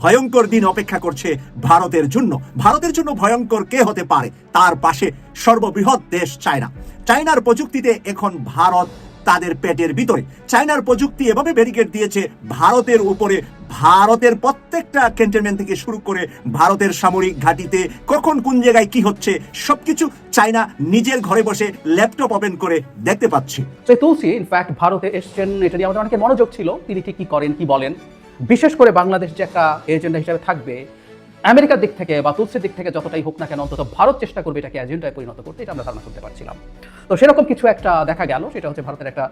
ভয়ঙ্কর দিন অপেক্ষা করছে ভারতের জন্য। ভারতের জন্য ভয়ঙ্কর কে হতে পারে? তার পাশে সর্ববৃহৎ দেশ চায়না। চায়নার প্রযুক্তিতে এখন ভারত তাদের পেটের ভিতরে। চায়নার প্রযুক্তি এভাবে ব্যারিকেড দিয়েছে, ভারতের উপরে, ভারতের প্রত্যেকটা ক্যান্টনমেন্ট থেকে শুরু করে ভারতের সামরিক ঘাঁটিতে কখন কোন জায়গায় কি হচ্ছে, সবকিছু চায়না নিজের ঘরে বসে ল্যাপটপ ওপেন করে দেখতে পাচ্ছে। তুলসী ইনফ্যাক্ট ভারতে এসছেন, এটা নিয়ে আমাদের অনেকের মনোযোগ ছিল, তিনি ঠিক কি করেন, কি বলেন? বিশেষ করে বাংলাদেশ যে একটা এজেন্ডা হিসাবে থাকবে, আমেরিকার দিক থেকে বা তুলসির দিক থেকে যতটাই হোক না কেন, অন্তত ভারত চেষ্টা করবে এটাকে এজেন্ডায় পরিণত করতে, এটা আমরা ধারণা করতে পারছিলাম। তো সেরকম কিছু একটা দেখা গেল, সেটা হচ্ছে ভারতের একটা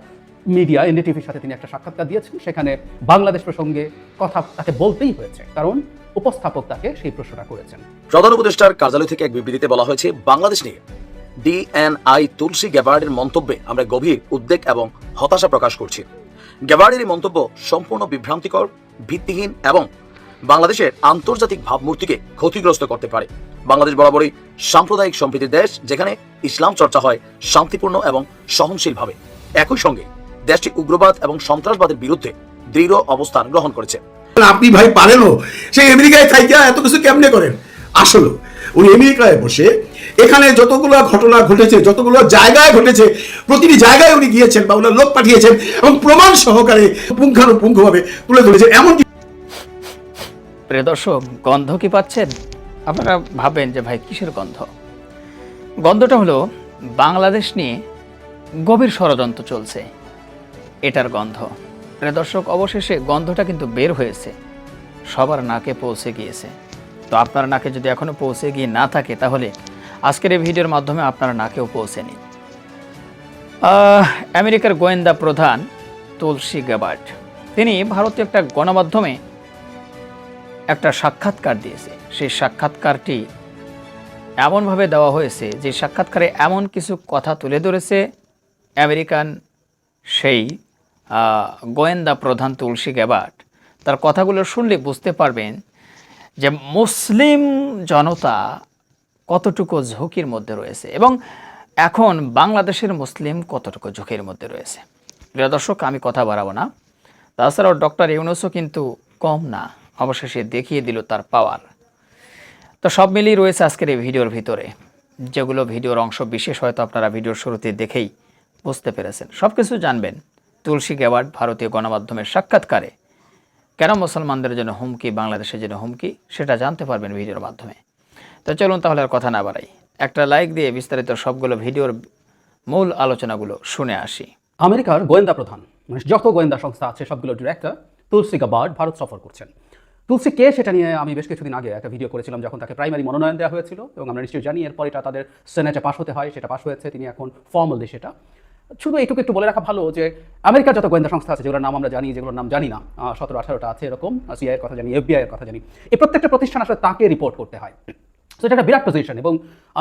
মিডিয়া, এনডিটিভির সাথে তিনি একটা সাক্ষাৎকার দিয়েছেন, সেখানে বাংলাদেশ প্রসঙ্গে কথা তাকে বলতেই হয়েছে, কারণ উপস্থাপক তাকে সেই প্রশ্নটা করেছেন। প্রধান উপদেষ্টার কার্যালয় থেকে এক বিবৃতিতে বলা হয়েছে, বাংলাদেশ নিয়ে ডিএনআই তুলসী গ্যাবার্ডের মন্তব্যে আমরা গভীর উদ্বেগ এবং হতাশা প্রকাশ করছি। গ্যাবার্ডের এই মন্তব্য সম্পূর্ণ বিভ্রান্তিকর, ভিত্তিহীন এবং বাংলাদেশের আন্তর্জাতিক ভাবমূর্তিকে ক্ষতিগ্রস্ত করতে পারে। বাংলাদেশ বরাবরই সাম্প্রদায়িক সম্প্রীতির দেশ, যেখানে ইসলাম চর্চা হয় শান্তিপূর্ণ এবং সহনশীলভাবে। একই সঙ্গে দেশটি উগ্রবাদ এবং সন্ত্রাসবাদের বিরুদ্ধে দৃঢ় অবস্থান গ্রহণ করেছে। আপনি ভাই পারেনও। সেই আমেরিকায় থাইকা এত কিছু কেমনে করেন? আসলে, উনি আমেরিকায় বসে এখানে যতগুলো ঘটনা ঘটেছে, যতগুলো জায়গায় ঘটেছে, প্রতিটি জায়গায় উনি গিয়েছেন বা ওনার লোক পাঠিয়েছেন এবং প্রমাণ সহকারে পুঙ্খানুপুঙ্খভাবে তুলে ধরেছেন। এমনকি প্রিয় দর্শক, গন্ধ কি পাচ্ছেন? আপনারা ভাবেন যে, ভাই, কিসের গন্ধ? গন্ধটা হলো বাংলাদেশ নিয়ে গভীর ষড়যন্ত্র চলছে। এটার গন্ধ। প্রিয় দর্শক, অবশেষে গন্ধটা কিন্তু বের হয়েছে। সবার নাকে পৌঁছে গিয়েছে। তো আপনার নাকে যদি এখনও পৌঁছে গিয়ে না থাকে, তাহলে আজকের এই ভিডিওর মাধ্যমে আপনার নাকেও পৌঁছে নিন। আমেরিকার গোয়েন্দা প্রধান তুলসী গ্যাবার্ট তিনি ভারতীয় একটা গণমাধ্যমে একটা সাক্ষাৎকার দিয়েছে। সেই সাক্ষাৎকারটি এমনভাবে দেওয়া হয়েছে যে সাক্ষাৎকারে এমন কিছু কথা তুলে ধরেছে আমেরিকান সেই গোয়েন্দা প্রধান তুলসী গ্যাবার্ট তার কথাগুলো শুনলে বুঝতে পারবেন যে মুসলিম জনতা কতটুকু ঝুঁকির মধ্যে রয়েছে এবং এখন বাংলাদেশের মুসলিম কতটুকু ঝুঁকির মধ্যে রয়েছে? প্রিয় দর্শক, আমি কথা বাড়াবো না। তাছাড়াও ডক্টর ইউনুসও কিন্তু কম না, অবশেষে দেখিয়ে দিল তার পাওয়ার। তো সব মিলিয়ে রয়েছে আজকের এই ভিডিওর ভিতরে, যেগুলো ভিডিওর অংশ বিশেষ হয়তো আপনারা ভিডিওর শুরুতে দেখেই বুঝতে পেরেছেন। সব কিছু জানবেন তুলসী গ্যাওয়ার্ড ভারতীয় গণমাধ্যমের সাক্ষাৎকারে। কেন মুসলমানদের জন্য হুমকি, বাংলাদেশের জন্য হুমকি, সেটা জানতে পারবেন ভিডিওর মাধ্যমে। তো চলুন তাহলে আর কথা না বাড়াই। একটা লাইক দিয়ে বিস্তারিত সবগুলো ভিডিওর মূল আলোচনাগুলো শুনে আসি। আমেরিকার গোয়েন্দা প্রধান মানে যত গোয়েন্দা সংস্থা আছে, সবগুলো ডিরেক্টর তুলসী গাবার্ড ভারত সফর করছেন। তুলসী কে সেটা নিয়ে আমি বেশ কিছুদিন আগে একটা ভিডিও করেছিলাম যখন তাকে প্রাইমারি মনোনয়ন দেওয়া হয়েছিল, এবং আমরা নিশ্চয়ই জানি এরপর এটা তাদের সেনেটে পাশ হতে হয়, সেটা পাশ হয়েছে, তিনি এখন ফর্মালি সেটা। শুধু এইটুকু একটু বলে রাখা ভালো যে, আমেরিকার যত গোয়েন্দা সংস্থা আছে, যেগুলোর নাম আমরা জানি, যেগুলোর নাম জানি না সতেরো আঠারোটা আছে এরকম সিআই এর কথা জানি এফবিআই এর কথা জানি, এই প্রত্যেকটা প্রতিষ্ঠান আসলে তাকে রিপোর্ট করতে হয়। তো এটা একটা বিরাট পজিশন এবং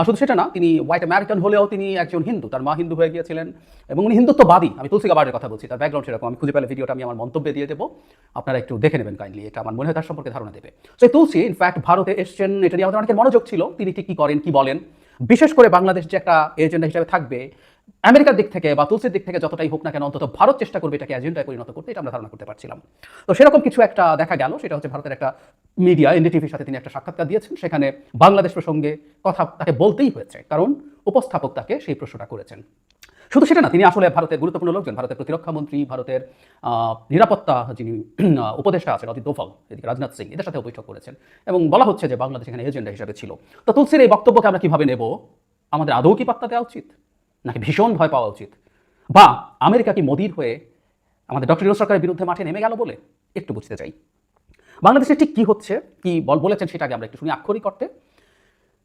শুধু সেটা না, তিনি হোয়াইট আমেরিকান হলেও তিনি একজন হিন্দু, তার মা হিন্দু হয়ে গিয়েছিলেন এবং উনি হিন্দুত্ববাদী। আমি তুলসী গাবারের কথা বলছি, তার ব্যাকগ্রাউন্ড সেরকম, আমি খুঁজে পেলে ভিডিওটা আমি আমার মন্তব্যে দিয়ে দেবো। আপনারা একটু দেখে নেবেন কাইন্ডলি এটা আমার মনে হয় তার সম্পর্কে ধারণা দেবে। সেই তুলসী ইনফ্যাক্ট ভারতে এসছেন, এটা নিয়ে আমাদের অনেকের মনোযোগ ছিল, তিনি ঠিক কী করেন, কী বলেন। বিশেষ করে বাংলাদেশ যে একটা এজেন্ডা হিসাবে থাকবে আমেরিকার দিক থেকে বা তুলসির দিক থেকে যতটাই হোক না কেন, অন্তত ভারত চেষ্টা করবে এটাকে এজেন্ডায় পরিণত করতে, এটা আমরা ধারণা করতে পারছিলাম। তো সেরকম কিছু একটা দেখা গেল, সেটা হচ্ছে ভারতের একটা মিডিয়া এনডিটিভির সাথে তিনি একটা সাক্ষাৎকার দিয়েছেন, সেখানে বাংলাদেশ প্রসঙ্গে কথা তাকে বলতেই হয়েছে, কারণ উপস্থাপক তাকে সেই প্রশ্নটা করেছেন। শুধু সেটা না, তিনি আসলে ভারতের গুরুত্বপূর্ণ লোকজন, ভারতের প্রতিরক্ষা মন্ত্রী, ভারতের নিরাপত্তা যিনি, উপদেষ্টা আছেন, অজিত দোভাল, এদিকে রাজনাথ সিং, এদের সাথেও বৈঠক করেছেন। এবং বলা হচ্ছে যে বাংলাদেশ এখানে এজেন্ডা হিসাবে ছিল। তো তুলসির এই বক্তব্যকে আমরা কীভাবে নেব? আমাদের আদৌ কি পাত্তা দেওয়া উচিত? নাকি ভীষণ ভয় পাওয়া উচিত? বা আমেরিকা কি মোদির হয়ে আমাদের ডক্টর ইউনুস সরকারের বিরুদ্ধে মাঠে নেমে গেল বলে একটু বুঝতে চাই? বাংলাদেশে ঠিক কি হচ্ছে? কি বল বলেছেন সেটাকে আমরা একটু শুনি আক্ষরিক করতে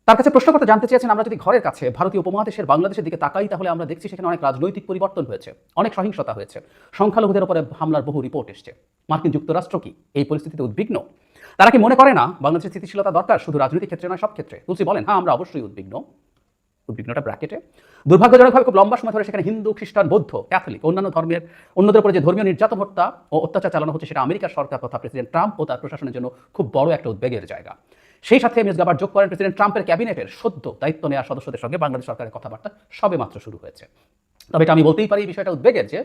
তার কাছে প্রশ্ন করতে জানতে চেয়েছেন, আমরা যদি ঘরের কাছে ভারতীয় উপমহাদেশের বাংলাদেশের দিকে তাকাই তাহলে আমরা দেখছি সেখানে অনেক রাজনৈতিক পরিবর্তন হয়েছে, অনেক সহিংসতা হয়েছে। সংখ্যালঘুদের উপরে হামলার বহু রিপোর্ট এসছে। মার্কিন যুক্তরাষ্ট্র কি এই পরিস্থিতিতে উদ্বিগ্ন? তারা কি মনে করে না বাংলাদেশের স্থিতিশীলতা দরকার? শুধু রাজনৈতিক ক্ষেত্রে নয়, সব ক্ষেত্রে। তুলসী বলেন হ্যাঁ আমরা অবশ্যই উদ্বিগ্ন। উদ্বিগ্নটা ব্র্যাকেটে দুর্ভাগ্যজনকভাবে খুব লম্বা সময় ধরে সেখানে হিন্দু, খ্রিস্টান, বৌদ্ধ, ক্যাথলিক, অন্যান্য ধর্মের অন্যদের উপরে যে ধর্মীয় নির্যাতন হত্যা ও অত্যাচার চালানো হচ্ছে সেটা আমেরিকার সরকার তথা প্রেসিডেন্ট ট্রাম্প ও তার প্রশাসনের জন্য খুব বড় একটা উদ্বেগের জায়গা। সেই সাথে মিস গাবার যোগ করেন প্রেসিডেন্ট ট্রাম্পের ক্যাবিনেটের সদ্য দায়িত্ব নেওয়া সদস্যদের সঙ্গে বাংলাদেশ সরকারের কথাবার্তা সবে মাত্র শুরু হয়েছে। তবে এটা আমি বলতেই পারি এই বিষয়টা উদ্বেগের যে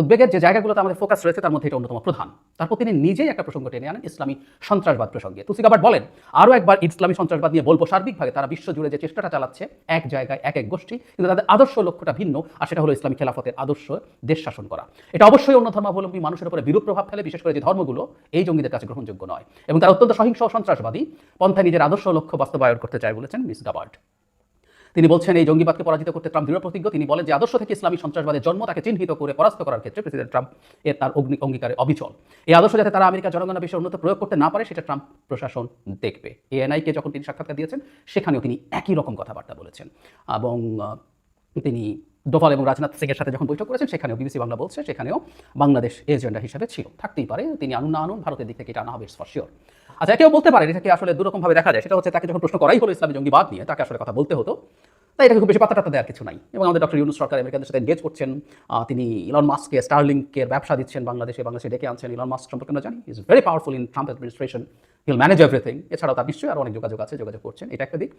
উদ্বেগের যে জায়গাগুলোতে আমাদের ফোকাস রয়েছে, তার মধ্যে এটা অন্যতম প্রধান। তারপর তিনি নিজেই একটা প্রসঙ্গ টেনে আনেন ইসলামী সন্ত্রাসবাদ প্রসঙ্গে। তুসি গাবার্ড বলেন আরও একবার ইসলামী সন্ত্রাসবাদ নিয়ে বলব সার্বিকভাবে, তারা বিশ্বজুড়ে যে চেষ্টাটা চালাচ্ছে, এক জায়গায়, এক এক গোষ্ঠী, কিন্তু তাদের আদর্শ লক্ষ্যটা ভিন্ন, আর সেটা হলো ইসলামী খেলাফতের আদর্শ দেশ শাসন করা। এটা অবশ্যই অন্য ধর্মাবলম্বী মানুষের উপরে বিরূপ প্রভাব ফেলে, বিশেষ করে যে ধর্মগুলো, এই জঙ্গিদের কাছে গ্রহণযোগ্য নয়। এবং তারা অত্যন্ত সহিংস সন্ত্রাসবাদী, পন্থায় নিজের আদর্শ লক্ষ্য বাস্তবায়ন করতে চায় বলেছেন মিস গাবার্ড তিনি বলছেন, এই জঙ্গিবাদকে পরাজিত করতে ট্রাম্প দৃঢ় প্রতিজ্ঞ। তিনি বলেন যে, আদর্শ থেকে ইসলামী সন্ত্রাসবাদের জন্ম তাকে চিহ্নিত করে পরাস্ত করার ক্ষেত্রে প্রেসিডেন্ট ট্রাম্প এর তার অগ্নি অঙ্গীকারে অবিচল। এই আদর্শ যাতে তারা আমেরিকা জনগণের বিষয়ে উন্নত প্রয়োগ করতে না পারে, সেটা ট্রাম্প প্রশাসন দেখবে। এএনআইকে যখন তিনি সাক্ষাৎকার দিয়েছেন, সেখানেও তিনি একই রকম কথাবার্তা বলেছেন এবং তিনি ডোভাল এবং রাজনাথ সিং এর সাথে যখন বৈঠক করেছেন, সেখানেও বিবিসি বাংলা বলছে সেখানেও বাংলাদেশ এজেন্ডা হিসেবে ছিল। থাকতেই পারে, তিনি আনুন না আনুন, ভারতের দিক থেকে এটা আনা হবে ফর আচ্ছা কেউ বলতে পারে, এটাকে আসলে দুরকমভাবে দেখা যায়। সেটা হচ্ছে তাকে যখন প্রশ্ন করাই হলো ইসলামী জঙ্গিবাদ নিয়ে, তাকে আসলে কথা বলতে হতো। তাই এটাকে খুব বেশি পাত্তা টাত্তা দেওয়ার কিছু নাই। এবং আমাদের ডক্টর ইউনুস সরকার আমেরিকাদের সাথে এনগেজ করছেন। তিনি ইলন মাস্ককে স্টারলিংকের ব্যবসা দিচ্ছেন বাংলাদেশে বাংলাদেশে ডেকে আনছেন ইলন মাস্ক সম্পর্কে আমরা জানি। Is very powerful in Trump administration he'll manage everything এছাড়াও তার নিশ্চয়ই আরও অনেক যোগাযোগ আছে, যোগাযোগ করছেন, এটা একটা দিক।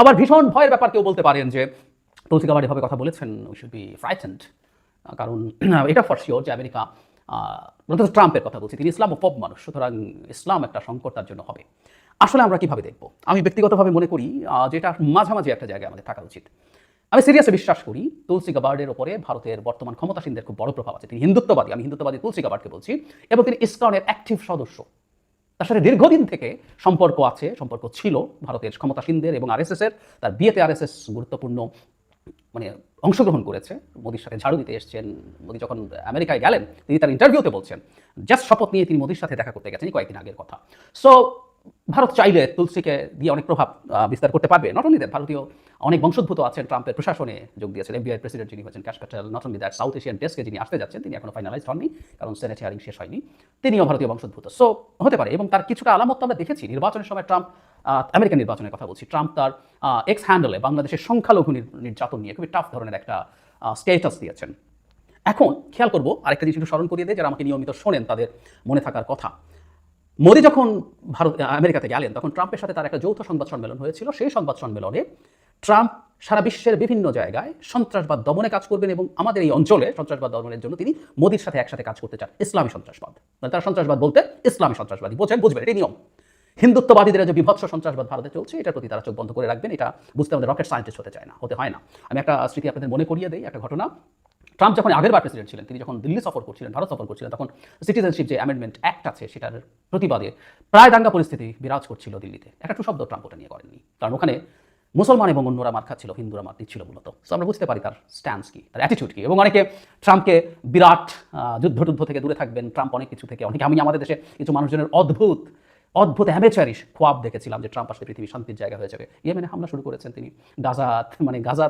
আবার ভীষণ ভয়ের ব্যাপার কেউ বলতে পারেন যে তুলসী গাবার্ড এভাবে কথা বলেছেন উই শুড বি ফ্রাইটেন্ড কারণ, এটা ফর শিওর যে আমেরিকা অন্তত ট্রাম্পের কথা বলছি। তিনি ইসলাম পপ মানুষ, সুতরাং ইসলাম একটা সংকট তার জন্য হবে। আসলে আমরা কীভাবে দেখব? আমি ব্যক্তিগতভাবে মনে করি যে এটা মাঝামাঝি একটা জায়গায় আমাদের থাকা উচিত। আমি সিরিয়াসলি বিশ্বাস করি, তুলসী গাবার্ডের ওপরে ভারতের বর্তমান ক্ষমতাসীনদের খুব বড় প্রভাব আছে। তিনি হিন্দুত্ববাদী, আমি হিন্দুত্ববাদী তুলসী গাবার্ডকে বলছি, এবং তিনি ইসকনের অ্যাক্টিভ সদস্য। তার সাথে দীর্ঘদিন থেকে সম্পর্ক আছে, সম্পর্ক ছিল ভারতের ক্ষমতাসীনদের এবং আরএসএস এর। তার বিয়েতে আরএসএস গুরুত্বপূর্ণ মানে অংশগ্রহণ করেছে। মোদির সাথে ঝাড়ু দিতে এসেছেন। মোদি যখন আমেরিকায় গেলেন, তিনি তার ইন্টারভিউতে বলছেন, জাস্ট শপথ নিয়ে তিনি মোদির সাথে দেখা করতে গেছেন কয়েকদিন আগের কথা। সো ভারত চাইলে তুলসীকে দিয়ে অনেক প্রভাব বিস্তার করতে পারবে। নট অনলি দ্যাট ভারতীয় অনেক বংশোদ্ভূত আছেন ট্রাম্পের প্রশাসনে। যোগ দিয়েছেন এফবিআই প্রেসিডেন্ট যিনি হয়েছেন Kash Patel not only that south Asian ডেস্কে যিনি আসতে যাচ্ছেন, তিনি এখনও ফাইনালাইজ হননি, কারণ সেনেট হিয়ারিং শেষ হয়নি। তিনিও ভারতীয় বংশোদ্ভূত। সো হতে পারে এবং তার কিছুটা আলামত আমরা দেখেছি। নির্বাচনের সময় ট্রাম্প আমেরিকান নির্বাচনের কথা বলছি। ট্রাম্প তার এক্স হ্যান্ডেলে বাংলাদেশের সংখ্যালঘু নির্যাতন নিয়ে খুবই টাফ ধরনের একটা স্টেটাস দিয়েছেন। এখন খেয়াল করব, আরেকটা জিনিস একটু স্মরণ করিয়ে দেয় যারা আমাকে নিয়মিত শোনেন তাদের মনে থাকার কথা। মোদি যখন ভারত আমেরিকাতে গেলেন, তখন ট্রাম্পের সাথে তার একটা যৌথ সংবাদ সম্মেলন হয়েছিল। সেই সংবাদ সম্মেলনে ট্রাম্প সারা বিশ্বের বিভিন্ন জায়গায় সন্ত্রাসবাদ দমনে কাজ করবেন এবং আমাদের এই অঞ্চলে সন্ত্রাসবাদ দমনের জন্য তিনি মোদির সাথে একসাথে কাজ করতে চান। ইসলামী সন্ত্রাসবাদ। মানে তারা সন্ত্রাসবাদ বলতে ইসলামী সন্ত্রাসবাদী। বোঝেন, বুঝবেন এটাই নিয়ম। হিন্দুত্ববাদীদের যে বিভৎস সন্ত্রাসবাদ ভারতে চলছে, এটার প্রতি তারা চোখ বন্ধ করে রাখবেন। এটা বুঝতে আমাদের রকেট সায়েন্টিস্ট হতে চায় না, হতে হয় না। আমি একটা স্মৃতি আপনাদের মনে করিয়ে দেই, একটা ঘটনা। ট্রাম্প যখন আগের বার প্রেসিডেন্ট ছিলেন, তিনি যখন দিল্লি সফর করছিলেন, ভারত সফর করছিলেন, তখন সিটিজেনশিপ যে অ্যামেন্ডমেন্ট অ্যাক্ট আছে, সেটার প্রতিবাদে প্রায় দাঙ্গা পরিস্থিতি বিরাজ করছিল দিল্লিতে। একটা শব্দ ট্রাম্প ওটা নিয়ে করেননি। কারণ ওখানে মুসলমান এবং অন্যরা মার খাচ্ছিল হিন্দুরা মার দিচ্ছিল মূলত। সো আমরা বুঝতে পারি তার স্ট্যান্স কি, তার অ্যাটিটিউড কি। এবং অনেকে ট্রাম্পকে বিরাট যুদ্ধ টুদ্ধ থেকে দূরে থাকবেন। ট্রাম্প অনেক কিছু থেকে, অনেকে, আমি আমাদের দেশে কিছু মানুষজনের অদ্ভুত অদ্ভুত অ্যামেচারিশ খোয়াব দেখেছিলাম যে ট্রাম্প আসলে পৃথিবী শান্তির জায়গা হয়ে যাবে। ইয়েমেনে হামলা শুরু করেছেন তিনি। গাজাত মানে গাজা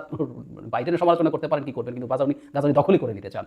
বাইডেনের সমালোচনা করতে পারেন কি করবেন কিন্তু গাজা উনি গাজা উনি দখলই করে নিতে চান।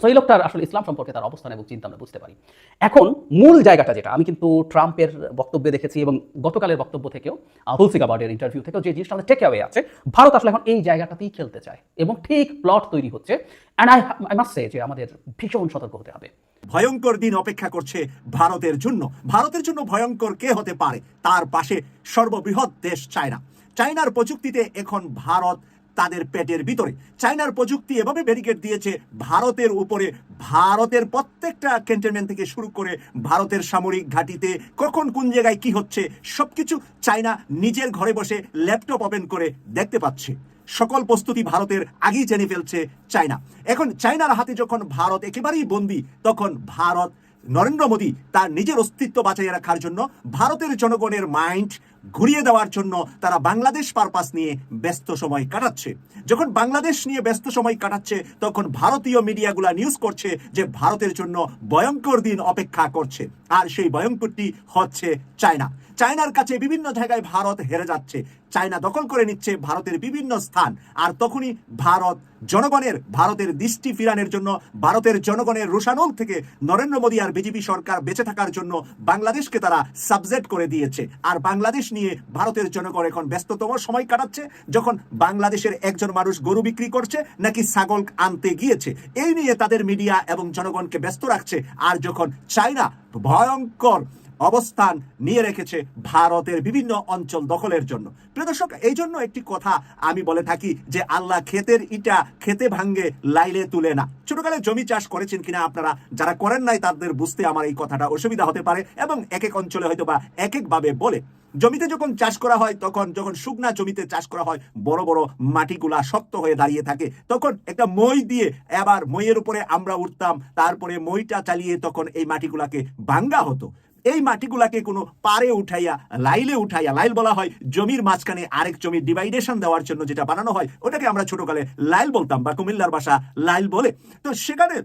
তো এই লোকটার আসলে ইসলাম সম্পর্কে তার অবস্থান এবং চিন্তা আমরা বুঝতে পারি। এখন মূল জায়গাটা যেটা আমি কিন্তু ট্রাম্পের বক্তব্যে দেখেছি এবং গতকালের বক্তব্য থেকেও আহ, তুলসী গাবার্ডের ইন্টারভিউ থেকেও যে জিনিসটা আমাদের টেক আছে ভারত আসলে এখন এই জায়গাটাতেই খেলতে চায়। এবং ঠিক প্লট তৈরি হচ্ছে and I I must say যে আমাদের ভীষণ সতর্ক হতে হবে। ভয়ঙ্কর দিন অপেক্ষা করছে ভারতের জন্য। ভারতের জন্য ভয়ঙ্কর কে হতে পারে? তার পাশে সর্ববৃহৎ দেশ চায়না। চায়নার প্রযুক্তিতে এখন ভারত তাদের পেটের ভিতরে। চায়নার প্রযুক্তি এভাবে ব্যারিকেড দিয়েছে, ভারতের উপরে, ভারতের প্রত্যেকটা ক্যান্টনমেন্ট থেকে শুরু করে ভারতের সামরিক ঘাঁটিতে কখন কোন জায়গায় কি হচ্ছে, সবকিছু চায়না নিজের ঘরে বসে ল্যাপটপ ওপেন করে দেখতে পাচ্ছে। সকল প্রস্তুতি ভারতের আগেই জেনে ফেলছে চায়না। এখন চায়নার হাতে যখন ভারত একেবারেই বন্দি, তখন ভারত নরেন্দ্র মোদী তার নিজের অস্তিত্ব বাঁচিয়ে রাখার জন্য, ভারতের জনগণের মাইন্ড ঘুরিয়ে দেওয়ার জন্য তারা বাংলাদেশ পারপাস নিয়ে ব্যস্ত সময় কাটাচ্ছে। যখন বাংলাদেশ নিয়ে ব্যস্ত সময় কাটাচ্ছে, তখন ভারতীয় মিডিয়াগুলা নিউজ করছে যে ভারতের জন্য ভয়ঙ্কর দিন অপেক্ষা করছে। আর সেই ভয়ঙ্করটি হচ্ছে চায়না। চায়নার কাছে বিভিন্ন জায়গায় ভারত হেরে যাচ্ছে। চায়না দখল করে নিচ্ছে ভারতের বিভিন্ন স্থান। আর তখনই ভারত জনগণের, ভারতের দৃষ্টি ফিরানোর জন্য, ভারতের জনগণের রোষানল থেকে নরেন্দ্র মোদী আর বিজেপি সরকার বেঁচে থাকার জন্য বাংলাদেশকে তারা সাবজেক্ট করে দিয়েছে। আর বাংলাদেশ নিয়ে ভারতের জনগণ এখন ব্যস্ততম সময় কাটাচ্ছে, যখন বাংলাদেশের একজন মানুষ গরু বিক্রি করছে, নাকি ছাগল আনতে গিয়েছে। এই নিয়ে তাদের মিডিয়া এবং জনগণকে ব্যস্ত রাখছে। আর যখন চায়না ভয়ঙ্কর অবস্থান নিয়ে রেখেছে ভারতের বিভিন্ন অঞ্চল দখলের জন্য। প্রিয় দর্শক, এই জন্য একটি কথা আমি বলে থাকি যে আল্লাহ ক্ষেতের ইটা খেতে ভাঙ্গে লাইলে তুলে না। ছোটকালে জমি চাষ করেছেন কিনা আপনারা, যারা করেন নাই তাদের বুঝতে আমার এই কথাটা অসুবিধা হতে পারে এবং এক এক অঞ্চলে হয়তো বা এক একভাবে বলে। জমিতে যখন চাষ করা হয়, তখন যখন শুকনা জমিতে চাষ করা হয়, বড় বড় মাটিগুলা শক্ত হয়ে দাঁড়িয়ে থাকে, তখন একটা মই দিয়ে এবার মইয়ের উপরে আমরা উঠতাম, তারপরে মইটা চালিয়ে তখন এই মাটিগুলাকে ভাঙ্গা হতো। এই মাটিগুলাকে কোনো পারে উঠাইয়া, লাইলে উঠাইয়া, লাইল বলা হয় জমির মাঝখানে আরেক জমির ডিভাইডেশন দেওয়ার জন্য যেটা বানানো হয়, ওটাকে আমরা ছোটকালে লাইল বলতাম বা কুমিল্লার ভাষা লাইল বলে। তো সেখানে,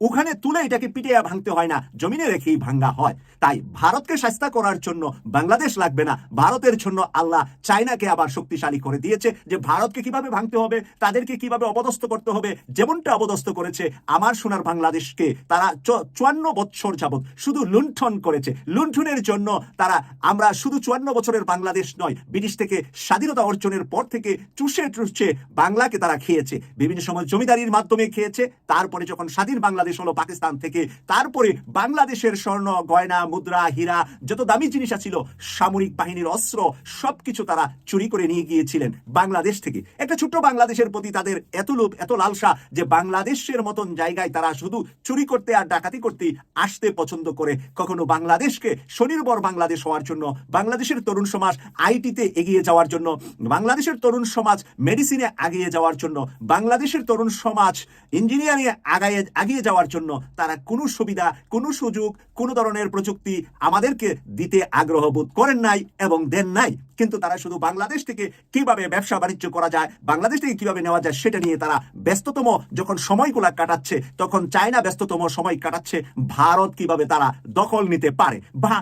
ওখানে তুলে এটাকে পিটিয়া ভাঙতে হয় না, জমিনে রেখেই ভাঙ্গা হয়। তাই ভারতকে শাস্তা করার জন্য বাংলাদেশ লাগবে না। ভারতের জন্য আল্লাহ চায়নাকে আবার শক্তিশালী করে দিয়েছে যে ভারতকে কীভাবে ভাঙতে হবে, তাদেরকে কীভাবে অবদস্থ করতে হবে, যেমনটা অপদস্থ করেছে আমার সোনার বাংলাদেশকে তারা চুয়ান্ন বছর যাবৎ শুধু লুণ্ঠন করেছে। লুণ্ঠনের জন্য তারা, আমরা শুধু চুয়ান্ন বছরের বাংলাদেশ নয়, ব্রিটিশ থেকে স্বাধীনতা অর্জনের পর থেকে চুষে চুষে বাংলাকে তারা খেয়েছে। বিভিন্ন সময় জমিদারির মাধ্যমে খেয়েছে, তারপরে যখন স্বাধীন বাংলাদেশ হলো পাকিস্তান থেকে, তারপরে বাংলাদেশের স্বর্ণ, গয়না মুদ্রা, হীরা, যত দামি জিনিস ছিল সামরিক বাহিনীর অস্ত্র, সবকিছু তারা চুরি করে নিয়ে গিয়েছিলেন বাংলাদেশ থেকে। একটা ছোট্ট বাংলাদেশের প্রতি তাদের এত লোভ, এত লালসা যে বাংলাদেশের মতন জায়গায় তারা শুধু চুরি করতে আর ডাকাতি করতে আসতে পছন্দ করে। কখনো বাংলাদেশকে স্বনির্ভর বাংলাদেশ হওয়ার জন্য, বাংলাদেশের তরুণ সমাজ আইটিতে এগিয়ে যাওয়ার জন্য, বাংলাদেশের তরুণ সমাজ মেডিসিনে আগিয়ে যাওয়ার জন্য, বাংলাদেশের তরুণ সমাজ ইঞ্জিনিয়ারিংয়ে আগায় এগিয়ে যাওয়ার জন্য তারা কোনো সুবিধা, কোনো সুযোগ, কোনো ধরনের প্রযুক্তি আমাদেরকে দিতে আগ্রহ বোধ করেন নাই এবং দেন নাই। কিন্তু তারা শুধু বাংলাদেশ থেকে কীভাবে ব্যবসা বাণিজ্য করা যায়, বাংলাদেশ থেকে কীভাবে নেওয়া যায় সেটা নিয়ে তারা ব্যস্ততম যখন সময়গুলা কাটাচ্ছে, তখন চায়না ব্যস্ততম সময় কাটাচ্ছে, ভারত কীভাবে তারা দখল নিতে পারে বা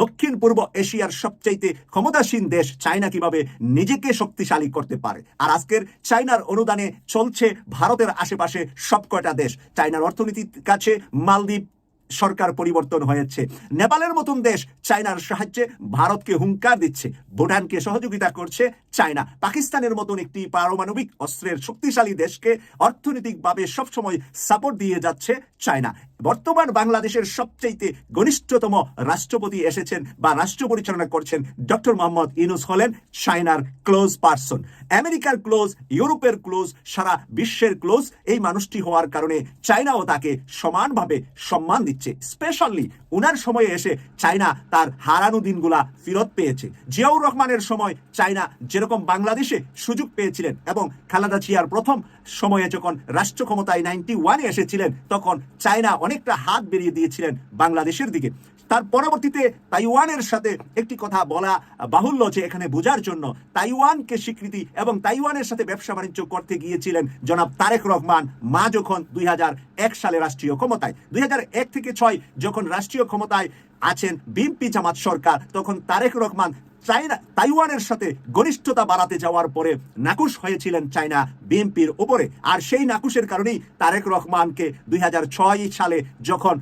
দক্ষিণ পূর্ব এশিয়ার সবচাইতে ক্ষমতাসীন দেশ চায়না কীভাবে নিজেকে শক্তিশালী করতে পারে। আর আজকের চায়নার অনুদানে চলছে ভারতের আশেপাশে সবকয়টা দেশ। চায়নার অর্থনীতির কাছে মালদ্বীপ সরকার পরিবর্তন হয়েছে। নেপালের মতন দেশ চায়নার সাহায্যে ভারতকে হুঙ্কার দিচ্ছে। ভুটানকে সহযোগিতা করছে চায়না। পাকিস্তানের মতন একটি পারমাণবিক অস্ত্রের শক্তিশালী দেশকে অর্থনৈতিকভাবে সবসময় সাপোর্ট দিয়ে যাচ্ছে চায়না। বর্তমান বাংলাদেশের সবচাইতে ঘনিষ্ঠতম রাষ্ট্রপতি এসেছেন বা রাষ্ট্র পরিচালনা করছেন ডক্টর মোহাম্মদ ইনুস হলেন চায়নার ক্লোজ পার্সন। আমেরিকার ক্লোজ, ইউরোপের ক্লোজ, সারা বিশ্বের ক্লোজ এই মানুষটি হওয়ার কারণে চায়নাও তাকে সমানভাবে সম্মান দিচ্ছে। স্পেশালি উনার সময়ে এসে চায়না তার হারানো দিনগুলা ফেরত পেয়েছে। জিয়াউর রহমানের সময় চায়না যেরকম বাংলাদেশে সুযোগ পেয়েছিলেন এবং খালাদা জিয়ার প্রথম সময়ে যখন রাষ্ট্র ক্ষমতায় নাইনটি ওয়ানে এসেছিলেন, তখন চায়না অনেকটা হাত বেরিয়ে দিয়েছিলেন বাংলাদেশের দিকে। তার পরবর্তীতে তাইওয়ানের সাথে একটি কথা বলা বাহুল্য যে এখানে বোঝার জন্য তাইওয়ানকে স্বীকৃতি এবং তাইওয়ানের সাথে ব্যবসা বাণিজ্য করতে গিয়েছিলেন জনাব তারেক রহমান মা যখন দুই হাজার এক সালে রাষ্ট্রীয় ক্ষমতায়। দুই হাজার এক থেকে ছয় যখন রাষ্ট্রীয় ক্ষমতায় আছেন বিএনপি জামাত সরকার। তখন তারেক রহমান চায়না তাইওয়ানের সাথে ঘনিষ্ঠতা বাড়াতে যাওয়ার পরে নাকুশ হয়েছিলেন চাইনা বিএনপির উপরে আর সেই নাকুশের কারণেই তারেক রহমানকে দুই হাজার ছয় সালে যখন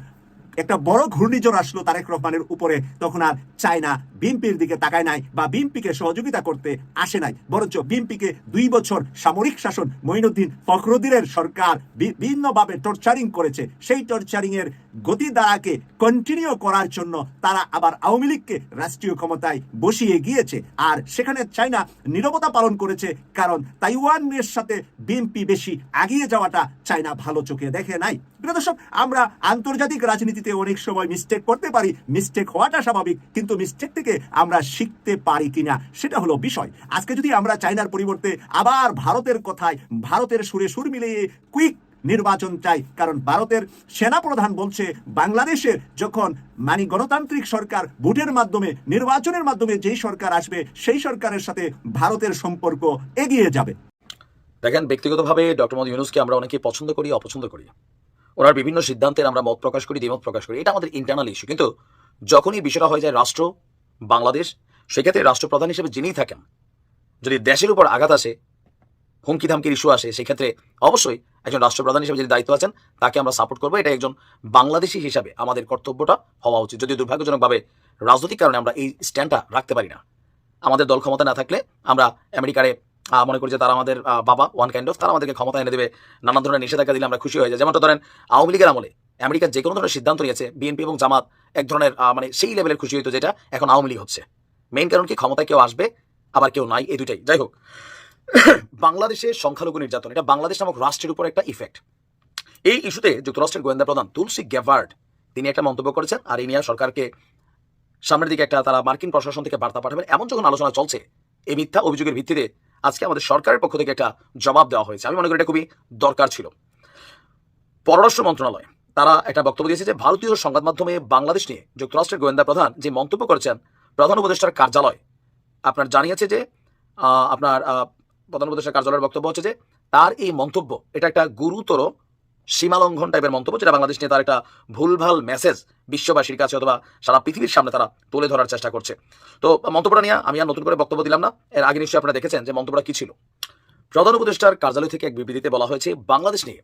একটা বড় ঘূর্ণিঝড় আসলো তারেক রহমানের উপরে, তখন আর চায়না বিএনপির দিকে তাকায় নাই বা বিএনপিকে সহযোগিতা করতে আসে নাই। বরঞ্চ বিএনপিকে দুই বছর সামরিক শাসন মঈনুদ্দিন ফখরুদ্দিনের সরকার বিভিন্নভাবে টর্চারিং করেছে। সেই টর্চারিং এর গতি দ্বারাকে কন্টিনিউ করার জন্য তারা আবার আওয়ামী লীগকে রাষ্ট্রীয় ক্ষমতায় বসিয়ে গিয়েছে। আর সেখানে চায়না নীরবতা পালন করেছে কারণ তাইওয়ানের সাথে বিএনপি বেশি আগিয়ে যাওয়াটা চায়না ভালো চোখে দেখে নাই। দর্শক, আমরা আন্তর্জাতিক রাজনীতিতে অনেক সময় মিস্টেক করতে পারি। মিস্টেক হওয়াটা স্বাভাবিক, কিন্তু মিস্টেক থেকে আমরা শিখতে পারি কিনা, সেটা হলো বিষয়। আজকে যদি আমরা চায়নার পরিবর্তে আবার ভারতের কথায়, ভারতের সুরে সুর মিলিয়ে কুইক নির্বাচন চাই, কারণ ভারতের সেনাপ্রধান বলছে, বাংলাদেশের যখন মানে গণতান্ত্রিক সরকার ভোটের মাধ্যমে, নির্বাচনের মাধ্যমে যেই সরকার আসবে, সেই সরকারের সাথে ভারতের সম্পর্ক এগিয়ে যাবে। দেখেন, ব্যক্তিগতভাবে ডক্টর মোহাম্মদ ইউনুসকে আমরা অনেকে পছন্দ করি, অপছন্দ করি। ওনার বিভিন্ন সিদ্ধান্তের আমরা মত প্রকাশ করি, দ্বিমত প্রকাশ করি। এটা আমাদের ইন্টারনাল ইস্যু কিন্তু যখনই বিষয়টা হয়ে যায় রাষ্ট্র বাংলাদেশ, সেক্ষেত্রে রাষ্ট্রপ্রধান হিসেবে যিনিই থাকেন, যদি দেশের উপর আঘাত আসে হুমকি ধামকির ইস্যু আসে, সেক্ষেত্রে অবশ্যই একজন রাষ্ট্রপ্রধান হিসেবে যিনি দায়িত্ব আছেন, তাকে আমরা সাপোর্ট করব। এটা একজন বাংলাদেশি হিসাবে আমাদের কর্তব্যটা হওয়া উচিত। যদি দুর্ভাগ্যজনকভাবে রাজনৈতিক কারণে আমরা এই স্ট্যান্ডটা রাখতে পারি না। আমাদের দল ক্ষমতা না থাকলে আমরা আমেরিকারে মনে করি যে তারা আমাদের বাবা ওয়ান কাইন্ড অফ তারা আমাদেরকে ক্ষমতা এনে দেবে, নানান ধরনের নিষেধাজ্ঞা দিলে আমরা খুশি হয়ে যাই। যেমনটা ধরেন আওয়ামী লীগের আমলে আমেরিকা যে কোনো ধরনের সিদ্ধান্ত নিয়েছে বিএনপি এবং জামাত এক ধরনের মানে সেই লেভেলের খুশি হইতো যেটা এখন আওয়ামী লীগ হচ্ছে। মেইন কারণ কি, ক্ষমতায় কেউ আসবে, আবার কেউ নাই, এই দুইটাই। যাই হোক, বাংলাদেশে সংখ্যালঘু নির্যাতন, এটা বাংলাদেশ নামক রাষ্ট্রের উপর একটা ইফেক্ট এই ইস্যুতে যুক্তরাষ্ট্রের গোয়েন্দা প্রধান তুলসী গ্যাভার্ড তিনি একটা মন্তব্য করেছেন, আর এই নিয়ে সরকারকে সামনের দিকে একটা তারা মার্কিন প্রশাসন থেকে বার্তা পাঠাবেন। এমন যখন আলোচনা চলছে, এই মিথ্যা অভিযোগের ভিত্তিতে আজকে আমাদের সরকারের পক্ষ থেকে একটা জবাব দেওয়া হয়েছে। আমি মনে করি এটা খুবই দরকার ছিল। পররাষ্ট্র মন্ত্রণালয় তারা একটা বক্তব্য দিয়েছে যে ভারতীয় সংবাদ মাধ্যমে বাংলাদেশ নিয়ে যুক্তরাষ্ট্রের গোয়েন্দা প্রধান যে মন্তব্য করেছেন প্রধান উপদেষ্টার কার্যালয়, আপনার জানিয়েছে যে আপনার প্রধান উপদেষ্টার কার্যালয়ের বক্তব্য হচ্ছে যে তার এই মন্তব্য, এটা একটা গুরুতর সীমালঙ্ঘন টাইপের মন্তব্য যেটা বাংলাদেশ নিয়ে তার একটা ভুলভাল মেসেজ বিশ্ববাসীর কাছে অথবা সারা পৃথিবীর সামনে তারা তুলে ধরার চেষ্টা করছে। তো মন্তব্যটা নিয়ে আমি আর নতুন করে বক্তব্য দিলাম না। এর আগে নিশ্চয়ই আপনারা দেখেছেন যে মন্তব্যটা কি ছিল। প্রধান উপদেষ্টার কার্যালয় থেকে এক বিবৃতিতে বলা হয়েছে, বাংলাদেশ নিয়ে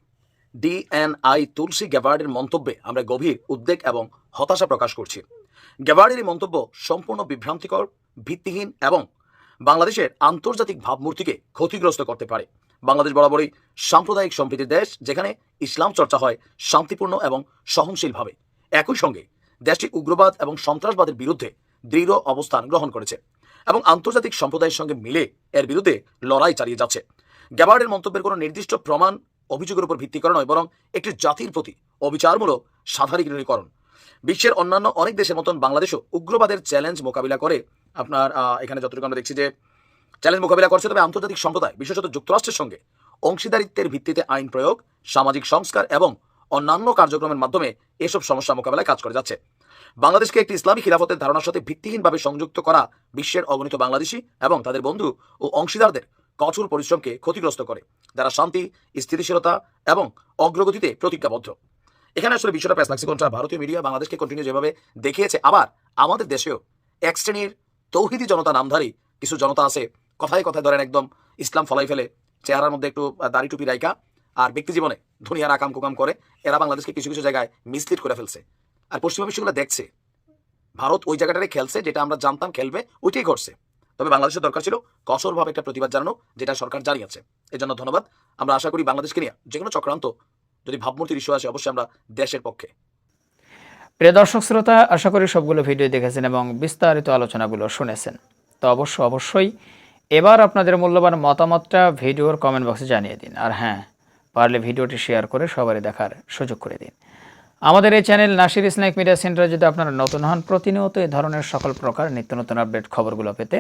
ডিএনআই তুলসী গ্যাভার্ডের মন্তব্যে আমরা গভীর উদ্বেগ এবং হতাশা প্রকাশ করছি। গ্যাভার্ডের মন্তব্য সম্পূর্ণ বিভ্রান্তিকর, ভিত্তিহীন এবং বাংলাদেশের আন্তর্জাতিক ভাবমূর্তিকে ক্ষতিগ্রস্ত করতে পারে। বাংলাদেশ বরাবরই সাম্প্রদায়িক সম্প্রীতির দেশ, যেখানে ইসলাম চর্চা হয় শান্তিপূর্ণ এবং সহনশীলভাবে। একই সঙ্গে দেশটি উগ্রবাদ এবং সন্ত্রাসবাদের বিরুদ্ধে দৃঢ় অবস্থান গ্রহণ করেছে এবং আন্তর্জাতিক সম্প্রদায়ের সঙ্গে মিলে এর বিরুদ্ধে লড়াই চালিয়ে যাচ্ছে। গ্যাবার্ডের মন্তব্যের কোনো নির্দিষ্ট প্রমাণ অভিযোগের উপর ভিত্তি করে নয়, বরং একটি জাতির প্রতি অবিচারমূলক সাধারণীকরণ বিশ্বের অন্যান্য অনেক দেশের মতন বাংলাদেশও উগ্রবাদের চ্যালেঞ্জ মোকাবিলা করে। আপনার এখানে যতটুকু আমরা দেখছি যে চ্যালেঞ্জ মোকাবিলা করছে, তবে আন্তর্জাতিক সম্প্রদায়, বিশেষত যুক্তরাষ্ট্রের সঙ্গে অংশীদারিত্বের ভিত্তিতে আইন প্রয়োগ, সামাজিক সংস্কার এবং অন্যান্য কার্যক্রমের মাধ্যমে এসব সমস্যা মোকাবেলায় কাজ করে যাচ্ছে। বাংলাদেশকে একটি ইসলামী খিলাফতের ধারণার সাথে ভিত্তিহীনভাবে সংযুক্ত করা বিশ্বের অগণিত বাংলাদেশি এবং তাদের বন্ধু ও অংশীদারদের কঠোর পরিশ্রমকে ক্ষতিগ্রস্ত করে, যারা শান্তি, স্থিতিশীলতা এবং অগ্রগতিতে প্রতিজ্ঞাবদ্ধ। এখানে আসলে বিষয়টা প্যাস লাগছে কোনটা? ভারতীয় মিডিয়া বাংলাদেশকে কন্টিনিউ যেভাবে দেখিয়েছে, আবার আমাদের দেশেও এক শ্রেণির তৌহিদি জনতা নামধারী কিছু জনতা আছে, কথায় কথায় ধরেন একদম ইসলাম ফলাই ফেলে, চেহারার মধ্যে একটু দাড়ি টুপি রাইকা আর ব্যক্তি জীবনে দুনিয়ার আকাম কুকাম করে, এরা বাংলাদেশকে কিছু কিছু জায়গায় মিসলিড করে ফেলছে। আর পশ্চিমা বিশ্বগুলো দেখছে, ভারত ওই জায়গাটারে খেলছে, যেটা আমরা জানতাম খেলবে, ওইটাই ঘটছে। তবে বাংলাদেশের দরকার ছিল কঠোরভাবে একটা প্রতিবাদ জানানো, যেটা সরকার জানিয়েছে এর জন্য ধন্যবাদ। আমরা আশা করি বাংলাদেশকে নিয়ে যে কোনো চক্রান্ত, যদি ভাবমূর্তির ইস্যু আসে, অবশ্যই আমরা দেশের পক্ষে। প্রিয় দর্শক শ্রোতা, আশা করি সবগুলো ভিডিও দেখেছেন এবং বিস্তারিত আলোচনাগুলো শুনেছেন। তো অবশ্য, অবশ্যই এবার আপনাদের মূল্যবান মতামতটা ভিডিওর কমেন্ট বক্সে জানিয়ে দিন। আর হ্যাঁ পারলে ভিডিওটি শেয়ার করে সবারই দেখার সুযোগ করে দিন। আমাদের এই চ্যানেল নাসির ইসলামিক মিডিয়া সেন্টারে যদি আপনারা নতুন হন, প্রতিনিয়ত এই ধরনের সকল প্রকার নিত্য নতুন আপডেট খবরগুলো পেতে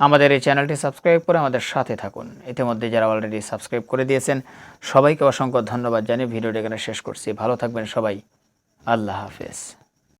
আমাদের এই চ্যানেলটি সাবস্ক্রাইব করে আমাদের সাথে থাকুন। ইতিমধ্যে যারা অলরেডি সাবস্ক্রাইব করে দিয়েছেন, সবাইকে অসংখ্য ধন্যবাদ। জানিয়ে ভিডিওটি এখানে শেষ করছি। ভালো থাকবেন সবাই। আল্লাহ হাফেজ।